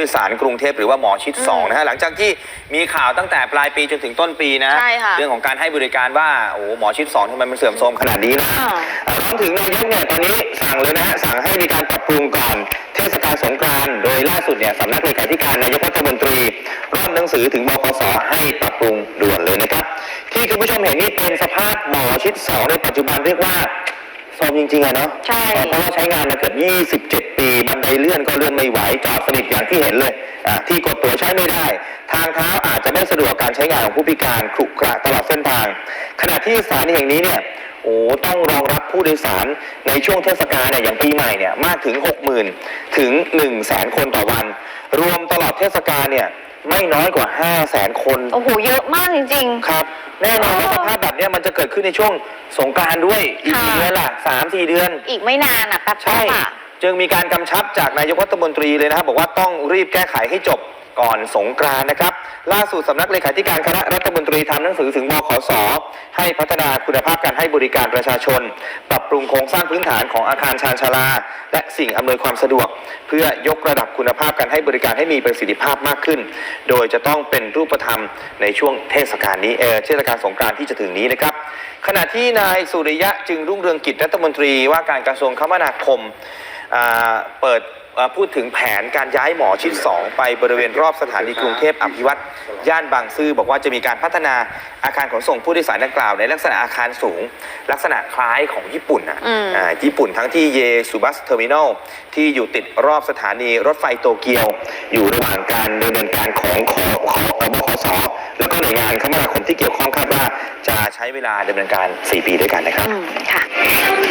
ผู้โดยสารกรุงเทพหรือว่าหมอชิด2นะฮะหลังจากที่มีข่าวตั้งแต่ปลายปีจนถึงต้นปีนะใช่ค่ะเรื่องของการให้บริการว่าโอ้โหหมอชิด2ทำไมมันเสื่อมโทรมขนาดนี้นะอ่า รวมถึงนายกเนี่ยตอนนี้สั่งเลยนะฮะสั่งให้มีการปรับปรุงก่อนเทศกาลสงกรานต์โดยล่าสุดเนี่ยสำนักเลขาธิการนายกรัฐมนตรีร่อนหนังสือถึงบคสให้ปรับปรุงด่วนเลยนะครับ ที่คุณผู้ชมเห็นนี่เป็นสภาพหมอชิดสองในปัจจุบันเรียกว่า โซมจริงๆอะเนาะใช่ เพราะว่าใช้งานมาเกือบ27 ปี บันไดเลื่อนก็เลื่อนไม่ไหวจอดสนิทอย่างที่เห็นเลยอะที่กดตัวใช้ไม่ได้ ทางเท้าอาจจะไม่สะดวกการใช้งานของผู้พิการขรุขระตลอดเส้นทาง ขณะที่สถานีแห่งนี้เนี่ยโอ้ต้องรองรับผู้โดยสารในช่วงเทศกาลเนี่ยอย่างปีใหม่เนี่ยมากถึง 60,000 ถึง 1 0 0 0 0แสนคนต่อวัน รวมตลอดเทศกาลเนี่ย ไม่น้อยกว่า 5 0 0แสนคน โอ้โห เยอะมากจริง ครับ แน่นอนว่าสภาพแบบเนี้ยมันจะเกิดขึ้นในช่วงสงกรานต์ด้วย อีกค่ะ กี่เดือนล่ะสามสี่เดือน ๆ อีกไม่นานอะแป๊บใช่ ๆอะ จึงมีการกำชับจากนายกรัฐมนตรีเลยนะครับ บอกว่าต้องรีบแก้ไขให้จบก่อนสงกรานต์นะครับ ล่าสุดสำนักเลขาธิการคณะรัฐมนตรีทำหนังสือถึงบขสให้พัฒนาคุณภาพการให้บริการประชาชน ปรับปรุงโครงสร้างพื้นฐานของอาคารชานชาลา และสิ่งอำนวยความสะดวก เพื่อยกระดับคุณภาพการให้บริการให้มีประสิทธิภาพมากขึ้น โดยจะต้องเป็นรูปธรรมในช่วงเทศกาลนี้เออเทศกาลสงกรานต์ที่จะถึงนี้นะครับขณะที่นายสุริยะจึงรุ่งเรืองกิจรัฐมนตรีว่าการกระทรวงคมนาคมเปิด พูดถึงแผนการย้ายหมอชิด 2 ไปบริเวณรอบสถานีกรุงเทพอภิวัตรย่านบางซื่อบอกว่าจะมีการพัฒนาอาคารขนส่งผู้โดยสารดังกล่าว ในลักษณะอาคารสูง ลักษณะคล้ายของญี่ปุ่นนะอืมอ่าญี่ปุ่นทั้งที่เยสุบัสเทอร์มินอลที่อยู่ติดรอบสถานีรถไฟโตเกียว อยู่ระหว่างการดำเนินการของของของอบขสแล้วก็หน่วยงานคมนาคมที่เกี่ยวข้องคาดว่าจะใช้เวลาดำเนินการ 4 ปีด้วยกันนะครับอืมค่ะ Something